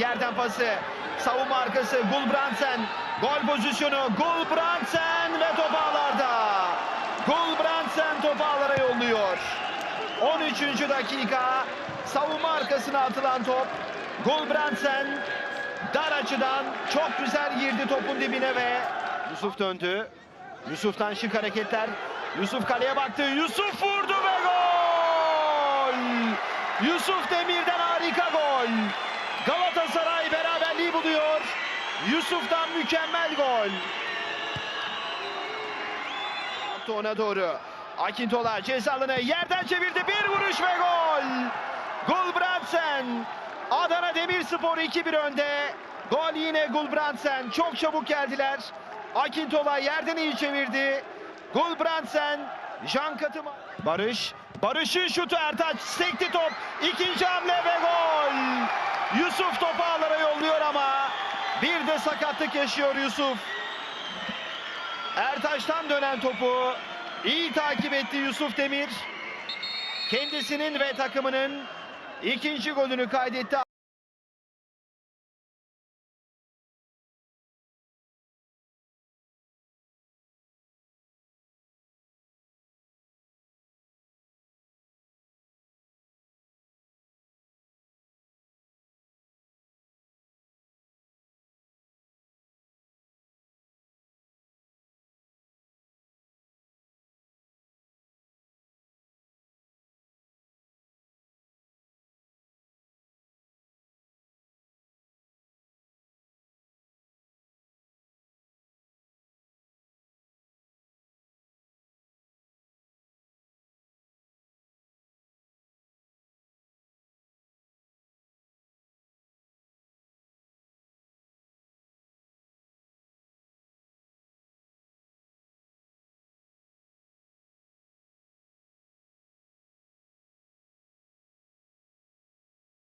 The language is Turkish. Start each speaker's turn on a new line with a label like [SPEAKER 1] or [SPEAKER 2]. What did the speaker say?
[SPEAKER 1] Yerden pası. Savunma arkası Gulbrandsen. Gol pozisyonu Gulbrandsen ve top ağlarda. Gulbrandsen ağlara yolluyor. 13. dakika. Savunma arkasına atılan top. Gulbrandsen dar açıdan çok güzel girdi topun dibine ve Yusuf döndü. Yusuf'tan şık hareketler. Yusuf kaleye baktı. Yusuf vurdu ve gol! Yusuf Demir'den Yusuf'tan mükemmel gol. Ona doğru. Akintola cezalını yerden çevirdi. Bir vuruş ve gol. Gulbrandsen. Adana Demirspor 2-1 önde. Gol yine Gulbrandsen. Çok çabuk geldiler. Akintola yerden iyi çevirdi. Gulbrandsen. Jan Katıma. Barış. Barış'ın şutu Ertaç. Sekti top. İkinci hamle ve gol. Yusuf topu de sakatlık yaşıyor Yusuf. Ertaş'tan dönen topu iyi takip etti Yusuf Demir. Kendisinin ve takımının ikinci golünü kaydetti.